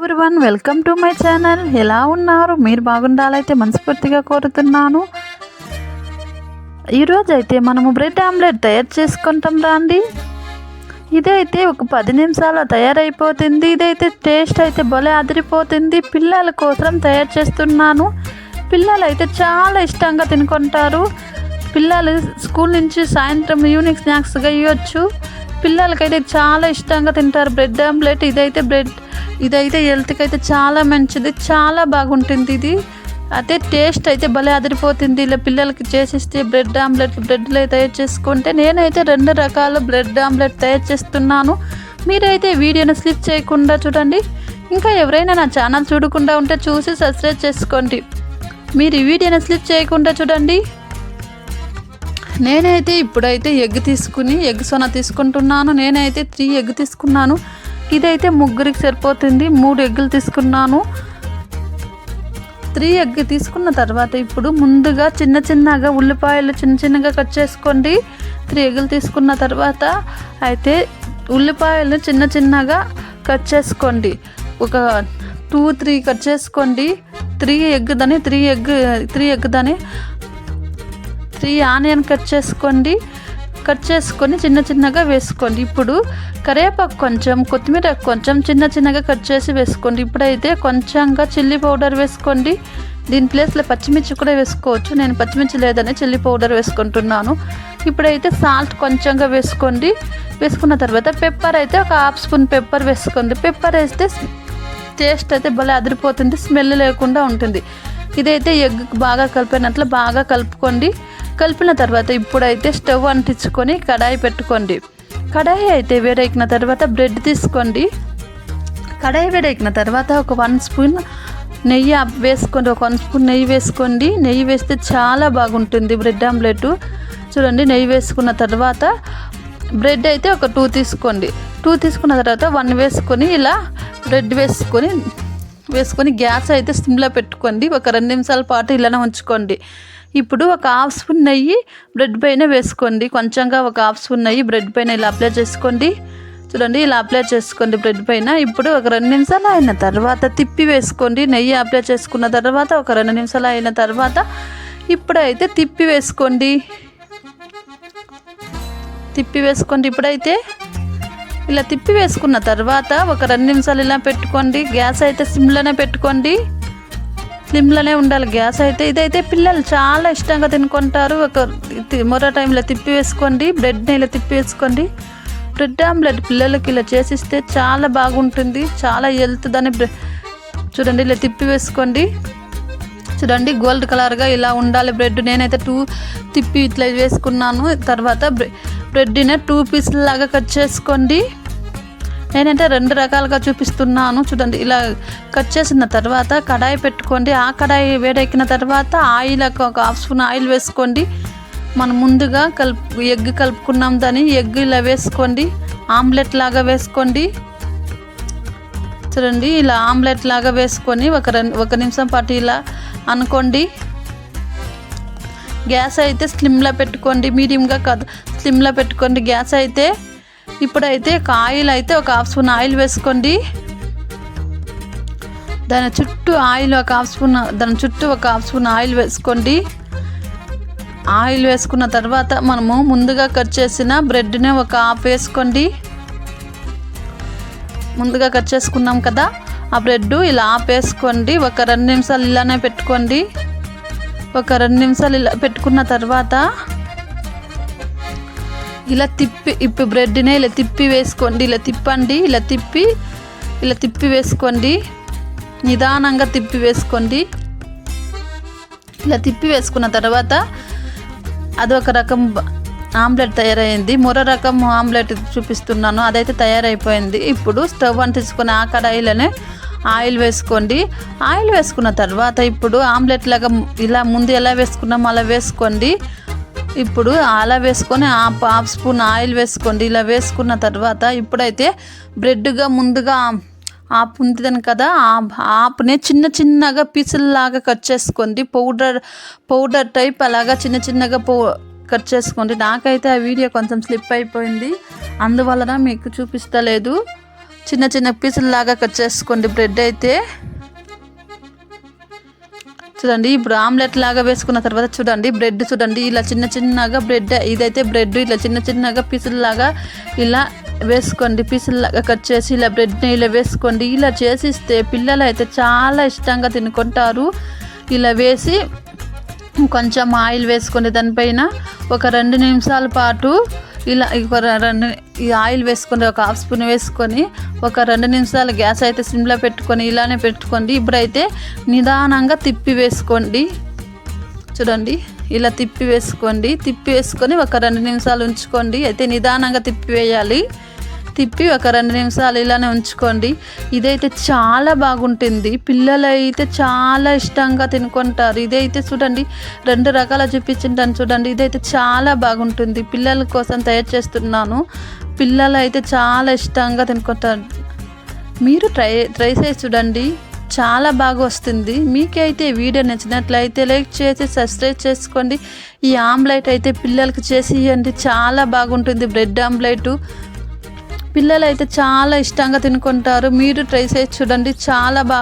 One welcome to my channel ఎలా ఉన్నారు? మీరు బాగుండాలైతే మనస్ఫూర్తిగా కోరుతున్నాను. ఈరోజు అయితే మనము బ్రెడ్ ఆమ్లెట్ తయారు చేసుకుంటాం రండి. ఇదైతే ఒక పది నిమిషాల్లో తయారైపోతుంది. ఇదైతే టేస్ట్ అయితే భలే అదిరిపోతుంది. పిల్లల కోసం తయారు చేస్తున్నాను. పిల్లలు అయితే చాలా ఇష్టంగా తినుకుంటారు. పిల్లలు స్కూల్ నుంచి సాయంత్రం ఈవినింగ్ స్నాక్స్గా ఇవ్వచ్చు పిల్లలకైతే చాలా ఇష్టంగా తింటారు. బ్రెడ్ ఆమ్లెట్ ఇదైతే బ్రెడ్ ఇదైతే హెల్త్కి అయితే చాలా మంచిది చాలా బాగుంటుంది ఇది. అదే టేస్ట్ అయితే భలే అదిరిపోతుంది. ఇలా పిల్లలకి చేసిస్తే బ్రెడ్ ఆమ్లెట్ బ్రెడ్లో తయారు చేసుకుంటే నేనైతే రెండు రకాల బ్రెడ్ ఆమ్లెట్ తయారు చేస్తున్నాను. మీరైతే వీడియోని స్లిప్ చేయకుండా చూడండి. ఇంకా ఎవరైనా నా ఛానల్ చూడకుండా ఉంటే చూసి సబ్స్క్రైబ్ చేసుకోండి. మీరు ఈ వీడియోని స్లిప్ చేయకుండా చూడండి. నేనైతే ఇప్పుడైతే ఎగ్ తీసుకుని ఎగ్ సొన తీసుకుంటున్నాను. నేనైతే త్రీ ఎగ్ తీసుకున్నాను. ఇదైతే ముగ్గురికి సరిపోతుంది. మూడు ఎగ్గులు తీసుకున్నాను. త్రీ ఎగ్ తీసుకున్న తర్వాత ఇప్పుడు ముందుగా చిన్న చిన్నగా ఉల్లిపాయలు చిన్న చిన్నగా కట్ చేసుకోండి. త్రీ ఎగ్గులు తీసుకున్న తర్వాత అయితే ఉల్లిపాయలు చిన్న చిన్నగా కట్ చేసుకోండి. ఒక టూ త్రీ కట్ చేసుకోండి. త్రీ ఎగ్ దాని త్రీ ఎగ్ త్రీ ఎగ్ దాని త్రీ ఆనియన్ కట్ చేసుకోండి. కట్ చేసుకొని చిన్న చిన్నగా వేసుకోండి. ఇప్పుడు కరివేపాకు కొంచెం కొత్తిమీర కొంచెం చిన్న చిన్నగా కట్ చేసి వేసుకోండి. ఇప్పుడైతే కొంచెంగా చిల్లీ పౌడర్ వేసుకోండి. దీని ప్లేస్లో పచ్చిమిర్చి కూడా వేసుకోవచ్చు. నేను పచ్చిమిర్చి లేదని చిల్లీ పౌడర్ వేసుకుంటున్నాను. ఇప్పుడైతే సాల్ట్ కొంచెంగా వేసుకోండి. వేసుకున్న తర్వాత పెప్పర్ అయితే ఒక హాఫ్ స్పూన్ పెప్పర్ వేసుకోండి. పెప్పర్ వేస్తే టేస్ట్ అయితే భలే అదిరిపోతుంది. స్మెల్ లేకుండా ఉంటుంది. ఇదైతే ఎగ్ బాగా కలిపినట్లు బాగా కలుపుకోండి. కలిపిన తర్వాత ఇప్పుడైతే స్టవ్ అంటించుకొని కడాయి పెట్టుకోండి. కడాయి అయితే వేడెక్కిన తర్వాత బ్రెడ్ తీసుకోండి. కడాయి వేడెక్కిన తర్వాత ఒక వన్ స్పూన్ నెయ్యి వేసుకోండి. ఒక వన్ స్పూన్ నెయ్యి వేసుకోండి. నెయ్యి వేస్తే చాలా బాగుంటుంది బ్రెడ్ ఆమ్లెట్. చూడండి నెయ్యి వేసుకున్న తర్వాత బ్రెడ్ అయితే ఒక టూ తీసుకోండి. టూ తీసుకున్న తర్వాత వన్ వేసుకొని ఇలా బ్రెడ్ వేసుకొని వేసుకొని గ్యాస్ అయితే సిమ్లో పెట్టుకోండి. ఒక రెండు నిమిషాల పాటు ఇలానే ఉంచుకోండి. ఇప్పుడు ఒక హాఫ్ స్పూన్ నెయ్యి బ్రెడ్ పైన వేసుకోండి. కొంచెంగా ఒక హాఫ్ స్పూన్ నెయ్యి బ్రెడ్ పైన ఇలా అప్లై చేసుకోండి. చూడండి ఇలా అప్లై చేసుకోండి బ్రెడ్ పైన. ఇప్పుడు ఒక రెండు నిమిషాలు అయిన తర్వాత తిప్పి వేసుకోండి. నెయ్యి అప్లై చేసుకున్న తర్వాత ఒక రెండు నిమిషాలు అయిన తర్వాత ఇప్పుడైతే తిప్పి వేసుకోండి. తిప్పి వేసుకోండి ఇప్పుడైతే. ఇలా తిప్పి వేసుకున్న తర్వాత ఒక రెండు నిమిషాలు ఇలా పెట్టుకోండి. గ్యాస్ అయితే సిమ్లోనే పెట్టుకోండి. స్లిమ్లోనే ఉండాలి. గ్యాస్ అయితే ఇదైతే పిల్లలు చాలా ఇష్టంగా తినుకుంటారు. ఒక తి- టైంలో తిప్పి వేసుకోండి బ్రెడ్ని ఇలా తిప్పి వేసుకోండి. బ్రెడ్ ఆమ్లెట్ పిల్లలకి ఇలా చేసిస్తే చాలా బాగుంటుంది. చాలా హెల్త్ దాన్ని బ్రె- చూడండి ఇలా తిప్పి వేసుకోండి. చూడండి గోల్డ్ కలర్గా ఇలా ఉండాలి బ్రెడ్. నేనైతే టూ తిప్పి ఇట్లా వేసుకున్నాను. తర్వాత బ్రె- బ్రెడ్ని టూ పీస్ లాగా కట్ చేసుకోండి. నేనంటే రెండు రకాలుగా చూపిస్తున్నాను. చూడండి ఇలా కట్ చేసిన తర్వాత కడాయి పెట్టుకోండి. ఆ కడాయి వేడెక్కిన తర్వాత ఆయిల్ ఒక హాఫ్ స్పూన్ ఆయిల్ వేసుకోండి. మనం ముందుగా కలుపు ఎగ్ కలుపుకున్నాం దాన్ని. ఎగ్ ఇలా వేసుకోండి. ఆమ్లెట్ లాగా వేసుకోండి. చూడండి ఇలా ఆమ్లెట్ లాగా వేసుకొని ఒక రెండు ఒక నిమిషం పాటు ఇలా అనుకోండి. గ్యాస్ అయితే స్లిమ్లో పెట్టుకోండి. మీడియంగా కాదు స్లిమ్లో పెట్టుకోండి. గ్యాస్ అయితే ఇప్పుడైతే ఒక ఆయిల్ అయితే ఒక హాఫ్ స్పూన్ ఆయిల్ వేసుకోండి. దాని చుట్టూ ఆయిల్ ఒక హాఫ్ స్పూన్ దాని చుట్టూ ఒక హాఫ్ స్పూన్ ఆయిల్ వేసుకోండి. ఆయిల్ వేసుకున్న తర్వాత మనము ముందుగా కట్ చేసిన బ్రెడ్ని ఒక హాఫ్ వేసుకోండి. ముందుగా కట్ చేసుకున్నాం కదా ఆ బ్రెడ్ ఇలా ఆపేసుకోండి వేసుకోండి. ఒక రెండు నిమిషాలు ఇలానే పెట్టుకోండి. ఒక రెండు నిమిషాలు ఇలా పెట్టుకున్న తర్వాత ఇలా తిప్పి ఇప్పుడు బ్రెడ్ని ఇలా తిప్పి వేసుకోండి. ఇలా తిప్పండి ఇలా తిప్పి ఇలా తిప్పి వేసుకోండి. నిదానంగా తిప్పి వేసుకోండి. ఇలా తిప్పి వేసుకున్న తర్వాత అదొక రకం ఆమ్లెట్ తయారైంది. మరో రకం ఆమ్లెట్ చూపిస్తున్నాను. అదైతే తయారైపోయింది. ఇప్పుడు స్టవ్ అంటించుకొని ఆ కడాయిలోనే ఆయిల్ వేసుకోండి. ఆయిల్ వేసుకున్న తర్వాత ఇప్పుడు ఆమ్లెట్ లాగా ఇలా ముందు ఎలా వేసుకున్నామో అలా వేసుకోండి. ఇప్పుడు అలా వేసుకొని హాఫ్ స్పూన్ ఆయిల్ వేసుకోండి. ఇలా వేసుకున్న తర్వాత ఇప్పుడైతే బ్రెడ్గా ముందుగా ఆపు ఉంటుందని కదా ఆ చిన్న చిన్నగా పీసుల్లాగా కట్ చేసుకోండి. పౌడర్ పౌడర్ టైప్ అలాగా చిన్న చిన్నగా పౌ కట్ చేసుకోండి. నాకైతే ఆ వీడియో కొంచెం స్లిప్ అయిపోయింది. అందువలన మీకు చూపిస్తలేదు. చిన్న చిన్న పీసుల్లాగా కట్ చేసుకోండి బ్రెడ్ అయితే. చూడండి ఇప్పుడు ఆమ్లెట్ లాగా వేసుకున్న తర్వాత చూడండి బ్రెడ్ చూడండి ఇలా చిన్న చిన్నగా బ్రెడ్ ఇదైతే బ్రెడ్ ఇలా చిన్న చిన్నగా పీసుల్లాగా ఇలా వేసుకోండి పీసుల్లాగా కట్ చేసి ఇలా బ్రెడ్ని ఇలా వేసుకోండి ఇలా చేసిస్తే పిల్లలు అయితే చాలా ఇష్టంగా తినుకుంటారు. ఇలా వేసి కొంచెం ఆయిల్ వేసుకోండి దానిపైన ఒక రెండు నిమిషాల పాటు ఇలా ఒక రెండు ఈ ఆయిల్ వేసుకొని ఒక హాఫ్ స్పూన్ వేసుకొని ఒక రెండు నిమిషాలు గ్యాస్ అయితే సిమ్లో పెట్టుకొని ఇలానే పెట్టుకోండి. ఇప్పుడైతే నిదానంగా తిప్పి వేసుకోండి. చూడండి ఇలా తిప్పి వేసుకోండి. తిప్పి వేసుకొని ఒక రెండు నిమిషాలు ఉంచుకోండి. అయితే నిదానంగా తిప్పి వేయాలి. తిప్పి ఒక రెండు నిమిషాలు ఇలానే ఉంచుకోండి. ఇదైతే చాలా బాగుంటుంది. పిల్లలు అయితే చాలా ఇష్టంగా తినుకుంటారు. ఇదైతే చూడండి రెండు రకాల చూపించింటాను చూడండి. ఇదైతే చాలా బాగుంటుంది. పిల్లల కోసం తయారు చేస్తున్నాను. పిల్లలు అయితే చాలా ఇష్టంగా తినుకుంటారు. మీరు ట్రై ట్రై చేసి చూడండి. చాలా బాగా వస్తుంది. మీకైతే వీడియో నచ్చినట్లయితే లైక్ చేసి సబ్స్క్రైబ్ చేసుకోండి. ఈ ఆమ్లెట్ అయితే పిల్లలకి చేసి ఇవ్వండి చాలా బాగుంటుంది. Bread omelette. పిల్లలు అయితే చాలా ఇష్టంగా తినుకుంటారు. మీరు ట్రై చేసి చూడండి. చాలా బాగా